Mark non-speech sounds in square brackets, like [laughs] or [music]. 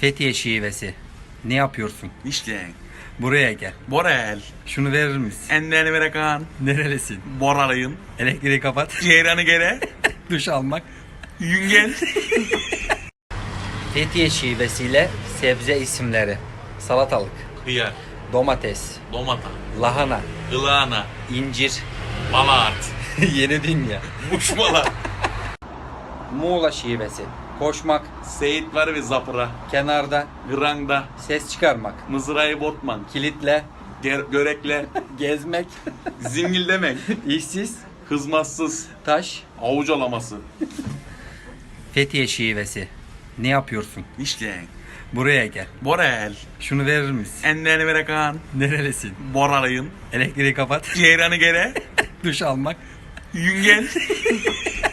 Fethiye şivesi. Ne yapıyorsun? İşte Buraya gel. Borel. Şunu verir misin? Enlerini verekan. Nerelisin? Boralıyım. Elektriği kapat. Ceyranı gere. [laughs] Duş almak. Yüngen. [laughs] Fethiye şivesiyle sebze isimleri. Salatalık, Hıyar. domates, Domata. lahana, Ilana. incir, Balart. [laughs] yeni dünya. Muşmala. Muğla şivesi. Koşmak, Seyit var ve zapıra. kenarda, Grangda. ses çıkarmak, Mızrayı botman. kilitle, Ger- görekle. gezmek, Zingil demek. işsiz, Hızmazsız. taş, Avuç alaması. Fethiye şivesi. Ne yapıyorsun? İşte Buraya gel. Borel. Şunu verir misin? Enlerini verekan. Nerelisin? Boralıyım. Elektriği kapat. Ceyranı gere. Duş almak. Yüngen. [laughs]